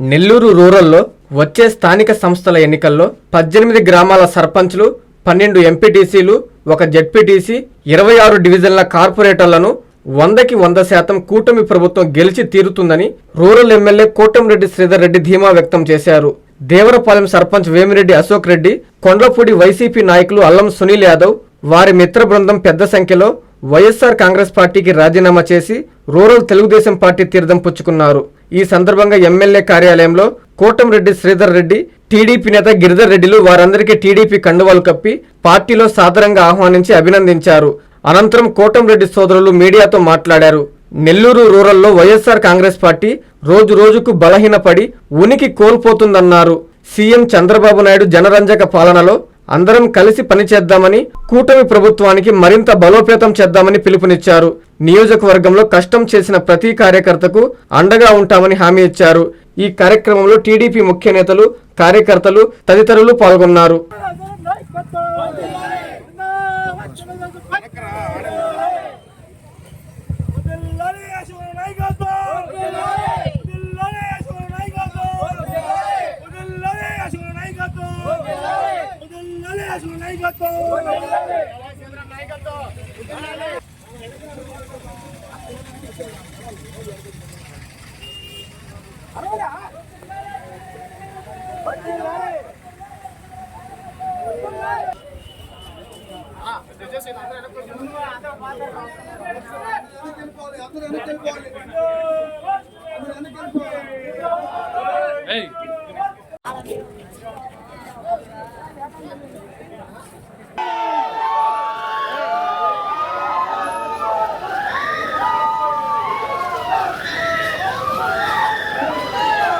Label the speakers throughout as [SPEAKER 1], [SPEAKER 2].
[SPEAKER 1] నెల్లూరు రూరల్లో వచ్చే స్థానిక సంస్థల ఎన్నికల్లో పద్దెనిమిది గ్రామాల సర్పంచ్లు పన్నెండు ఎంపీటీసీలు ఒక జెడ్పీటీసీ ఇరవై ఆరు డివిజన్ల కార్పొరేటర్లను వందకి వంద శాతం కూటమి ప్రభుత్వం గెలిచి తీరుతుందని రూరల్ ఎమ్మెల్యే కోటంరెడ్డి శ్రీధర్ రెడ్డి ధీమా వ్యక్తం చేశారు. దేవరపాలెం సర్పంచ్ వేమిరెడ్డి అశోక్ రెడ్డి కొండ్లపూడి వైసీపీ నాయకులు అల్లం సునీల్ యాదవ్ వారి మిత్ర బృందం పెద్ద సంఖ్యలో వైఎస్ఆర్ కాంగ్రెస్ పార్టీకి రాజీనామా చేసి రూరల్ తెలుగుదేశం పార్టీ తీర్థం పుచ్చుకున్నారు. ఈ సందర్భంగా ఎమ్మెల్యే కార్యాలయంలో కోటంరెడ్డి శ్రీధర్ రెడ్డి టీడీపీ నేత గిరిధర్ రెడ్డిలు వారందరికీ టీడీపీ కండువాలు కప్పి పార్టీలో సాదరంగా ఆహ్వానించి అభినందించారు. అనంతరం కోటంరెడ్డి సోదరులు మీడియాతో మాట్లాడారు. నెల్లూరు రూరల్లో వైఎస్ఆర్ కాంగ్రెస్ పార్టీ రోజు రోజుకు బలహీనపడి ఉనికి కోల్పోతుందన్నారు. సీఎం చంద్రబాబు నాయుడు జనరంజక పాలనలో అందరం కలిసి పనిచేద్దామని కూటమి ప్రభుత్వానికి మరింత బలోపేతం చేద్దామని పిలుపునిచ్చారు. నియోజకవర్గంలో కష్టం చేసిన ప్రతి కార్యకర్తకు అండగా ఉంటామని హామీ ఇచ్చారు. ఈ కార్యక్రమంలో టీడీపీ ముఖ్య నేతలు కార్యకర్తలు తదితరులు పాల్గొన్నారు.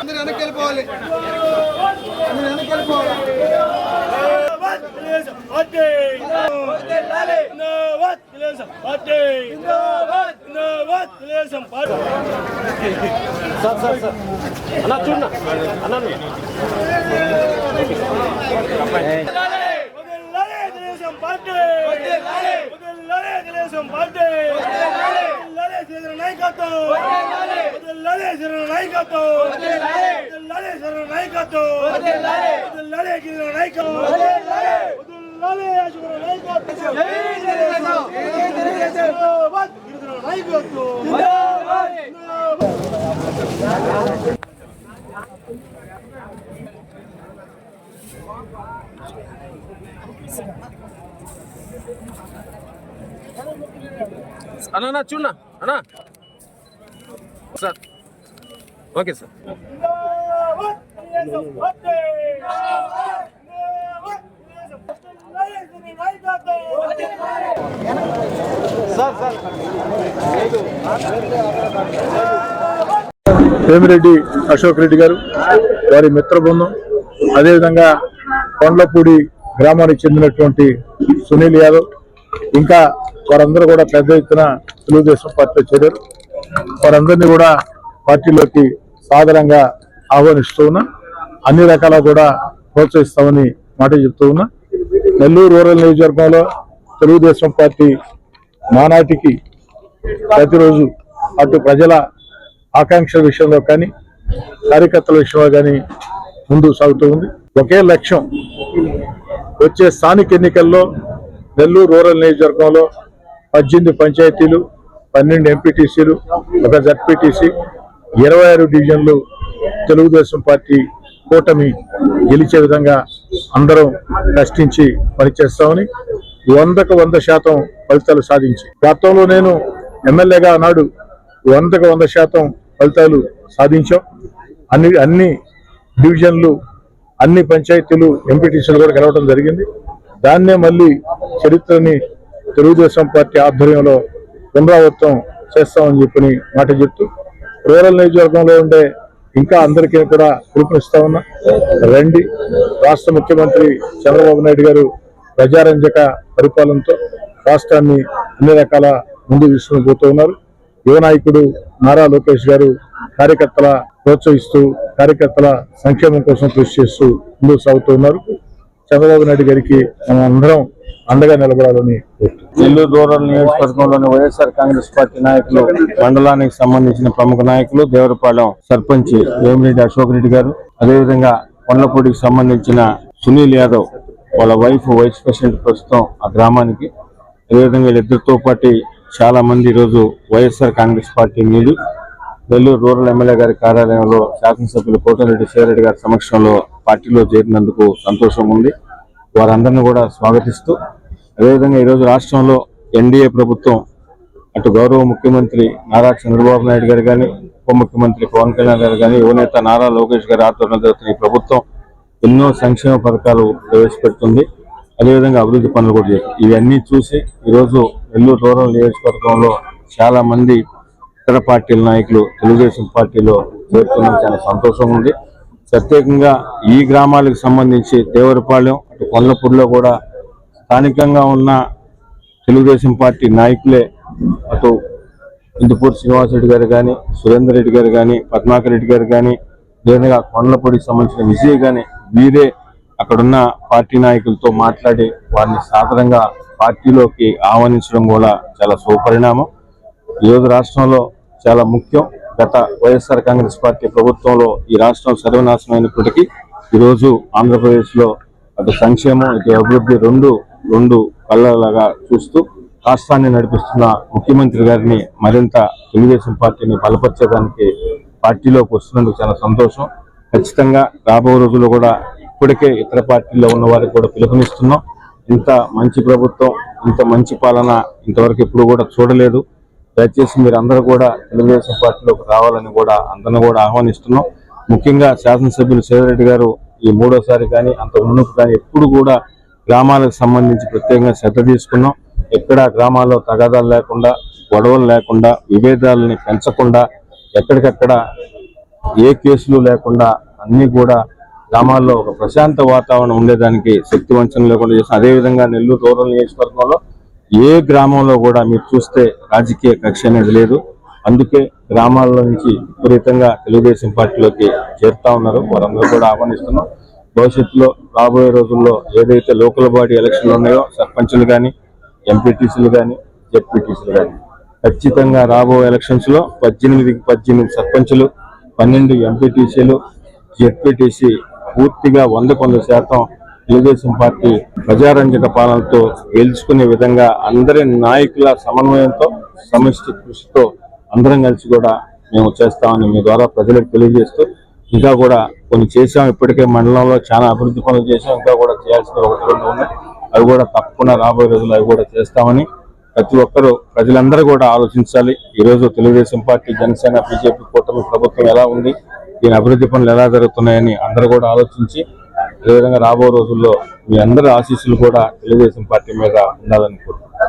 [SPEAKER 2] అందరూ వెనక్కి వెళ్ళిపోవాలి అందరూ వెనక్కి వెళ్ళిపోవాలి
[SPEAKER 3] అన్నా అన్నా చూడన్నా అన్నా sir. Okay sir.
[SPEAKER 4] Vemireddy Ashok Reddy garu వారి మిత్ర బృందం. అదేవిధంగా కొండలపూడి గ్రామానికి చెందినటువంటి సునీల్ యాదవ్. ఇంకా వారందరూ కూడా పెద్ద ఎత్తున తెలుగుదేశం పార్టీలో చేరారు. వారందరినీ కూడా పార్టీలోకి సాదరంగా ఆహ్వానిస్తూ ఉన్నా. అన్ని రకాల కూడా ప్రోత్సహిస్తామని మాట చెప్తూ ఉన్నా. నెల్లూరు రూరల్ నియోజకవర్గంలో తెలుగుదేశం పార్టీ మానాటికి ప్రతిరోజు అటు ప్రజల ఆకాంక్షల విషయంలో కానీ కార్యకర్తల విషయంలో కానీ ముందు సాగుతూ ఉంది. ఒకే లక్ష్యం వచ్చే స్థానిక ఎన్నికల్లో నెల్లూరు రూరల్ నియోజకవర్గంలో పద్దెనిమిది పంచాయతీలు పన్నెండు ఎంపీటీసీలు ఒక జడ్పీటీసీ ఇరవై ఆరు డివిజన్లు తెలుగుదేశం పార్టీ కూటమి గెలిచే విధంగా అందరం కష్టించి పనిచేస్తామని వందకు వంద శాతం ఫలితాలు సాధించి. గతంలో నేను ఎమ్మెల్యేగా నాడు వందకు వంద శాతం ఫలితాలు సాధించాం. అన్ని అన్ని డివిజన్లు అన్ని పంచాయతీలు ఎంపీటీసీలు కూడా గెలవడం జరిగింది. దాన్నే మళ్ళీ చరిత్రని తెలుగుదేశం పార్టీ ఆధ్వర్యంలో పునరావృతం చేస్తామని చెప్పని మాట చెప్తూ రూరల్ నియోజకవర్గంలో ఉండే ఇంకా అందరికీ కూడా పిలుపునిస్తా ఉన్నా. రండి. రాష్ట్ర ముఖ్యమంత్రి చంద్రబాబు నాయుడు గారు ప్రజారంజక పరిపాలనతో రాష్ట్రాన్ని అన్ని రకాల ముందు తీసుకుని పోతూ ఉన్నారు. యువ నాయకుడు నారా లోకేష్ గారు కార్యకర్తల ప్రోత్సహిస్తూ కార్యకర్తల సంక్షేమం కోసం కృషి చేస్తూ ముందుకు సాగుతూ ఉన్నారు. చంద్రబాబు నాయుడు గారికి మనం అందరం అండగా నిలబడాలని
[SPEAKER 5] నెల్లూరు రూరల్ నియోజకవర్గంలోని వైఎస్ఆర్ కాంగ్రెస్ పార్టీ నాయకులు మండలానికి సంబంధించిన ప్రముఖ నాయకులు దేవరపాలెం సర్పంచ్ వేమిరెడ్డి అశోక్ రెడ్డి గారు అదేవిధంగా కొండపూడికి సంబంధించిన సునీల్ యాదవ్ వాళ్ళ వైఫ్ వైస్ ప్రెసిడెంట్ ప్రస్తుతం ఆ గ్రామానికి అదేవిధంగా వీళ్ళిద్దరితో పాటు చాలా మంది ఈరోజు వైఎస్ఆర్ కాంగ్రెస్ పార్టీ నీడి నెల్లూరు రూరల్ ఎమ్మెల్యే గారి కార్యాలయంలో శాసనసభ్యులు కోటరెడ్డి శివరెడ్డి గారి సమక్షంలో పార్టీలో చేరినందుకు సంతోషం ఉంది. వారందరినీ కూడా స్వాగతిస్తూ అదేవిధంగా ఈరోజు రాష్ట్రంలో ఎన్డీఏ ప్రభుత్వం అటు గౌరవ ముఖ్యమంత్రి నారా చంద్రబాబు నాయుడు గారు కానీ ఉప ముఖ్యమంత్రి పవన్ కళ్యాణ్ గారు కానీ యువనేత నారా లోకేష్ గారి ఆధ్వర్యంలో జరుగుతున్న ఈ ప్రభుత్వం ఎన్నో సంక్షేమ పథకాలు ప్రవేశపెడుతుంది. అదేవిధంగా అభివృద్ధి పనులు కూడా చేస్తుంది. ఇవన్నీ చూసి ఈరోజు నెల్లూరు రూరల్ నియోజకవర్గంలో చాలా మంది ఇతర పార్టీల నాయకులు తెలుగుదేశం పార్టీలో చేరుతున్నందుకు చాలా సంతోషంగా ఉంది. ప్రత్యేకంగా ఈ గ్రామాలకు సంబంధించి దేవరపాలెం అటు కొల్లపూడిలో కూడా స్థానికంగా ఉన్న తెలుగుదేశం పార్టీ నాయకులే అటు ఇందుపూర్ శ్రీనివాసరెడ్డి గారు కానీ సురేందర్ రెడ్డి గారు కానీ పద్మాకర్ రెడ్డి గారు కానీ లేదా కొండలపూడికి సంబంధించిన విజయ్ కానీ వీరే అక్కడున్న పార్టీ నాయకులతో మాట్లాడి వారిని సాధారణంగా పార్టీలోకి ఆహ్వానించడం కూడా చాలా సుపరిణామం. ఈరోజు రాష్ట్రంలో చాలా ముఖ్యం. గత వైఎస్ఆర్ కాంగ్రెస్ పార్టీ ప్రభుత్వంలో ఈ రాష్ట్రం సర్వనాశనం అయినప్పటికీ ఈరోజు ఆంధ్రప్రదేశ్లో అటు సంక్షేమం ఇటు అభివృద్ధి రెండు రెండు కళ్ళలాగా చూస్తూ రాష్ట్రాన్ని నడిపిస్తున్న ముఖ్యమంత్రి గారిని మరింత తెలుగుదేశం పార్టీని బలపరచడానికి పార్టీలోకి వస్తున్నందుకు చాలా సంతోషం. ఖచ్చితంగా రాబో రోజుల్లో కూడా ఇప్పటికే ఇతర పార్టీల్లో ఉన్న వారికి కూడా పిలుపునిస్తున్నాం. ఇంత మంచి ప్రభుత్వం ఇంత మంచి పాలన ఇంతవరకు ఎప్పుడు కూడా చూడలేదు. దయచేసి మీరు అందరూ కూడా తెలుగుదేశం పార్టీలోకి రావాలని కూడా అందరిని కూడా ఆహ్వానిస్తున్నాం. ముఖ్యంగా శాసనసభ్యులు సేదరెడ్డి గారు ఈ మూడోసారి కానీ అంత ముందు కానీ ఎప్పుడు కూడా గ్రామాలకు సంబంధించి ప్రత్యేకంగా శ్రద్ధ తీసుకున్నాం. ఎక్కడ గ్రామాల్లో తగాదాలు లేకుండా గొడవలు లేకుండా విభేదాలని పెంచకుండా ఎక్కడికక్కడ ఏ కేసులు లేకుండా అన్నీ కూడా గ్రామాల్లో ఒక ప్రశాంత వాతావరణం ఉండేదానికి శక్తి వంచన లేకుండా చేసిన అదేవిధంగా నెల్లూరు రూరల్ నియోజకవర్గంలో ఏ గ్రామంలో కూడా మీరు చూస్తే రాజకీయ కక్ష అనేది లేదు. అందుకే గ్రామాల నుంచి విపరీతంగా తెలుగుదేశం పార్టీలోకి చేరుతా ఉన్నారు. వారందరూ కూడా ఆహ్వానిస్తున్నాం. భవిష్యత్తులో రాబోయే రోజుల్లో ఏదైతే లోకల్ బాడీ ఎలక్షన్లు ఉన్నాయో సర్పంచులు కానీ ఎంపీటీసీలు కానీ జెడ్పీటీసీలు కానీ ఖచ్చితంగా రాబోయే ఎలక్షన్స్లో పద్దెనిమిదికి పద్దెనిమిది సర్పంచులు పన్నెండు ఎంపీటీసీలు జెడ్పీటీసీ పూర్తిగా వందకు వంద శాతం తెలుగుదేశం పార్టీ ప్రజారంజక పాలనతో గెలుచుకునే విధంగా అందరి నాయకుల సమన్వయంతో సమిష్టి కృషితో అందరం కలిసి కూడా మేము చేస్తామని మీ ద్వారా ప్రజలకు తెలియజేస్తూ ఇంకా కూడా కొన్ని చేసాం ఇప్పటికే మండలంలో చాలా అభివృద్ధి పనులు చేసాం ఇంకా కూడా చేయాల్సిన ఒకటి రెండు ఉన్నాయి. అవి కూడా తప్పకుండా రాబోయే రోజుల్లో అవి కూడా చేస్తామని ప్రతి ఒక్కరూ ప్రజలందరూ కూడా ఆలోచించాలి. ఈ రోజు తెలుగుదేశం పార్టీ జనసేన బీజేపీ కూటమి ప్రభుత్వం ఎలా ఉంది దీని అభివృద్ధి పనులు ఎలా జరుగుతున్నాయని అందరూ కూడా ఆలోచించి అదేవిధంగా రాబో రోజుల్లో మీ అందరి ఆశీస్సులు కూడా తెలుగుదేశం పార్టీ మీద ఉండాలని కోరుతున్నాను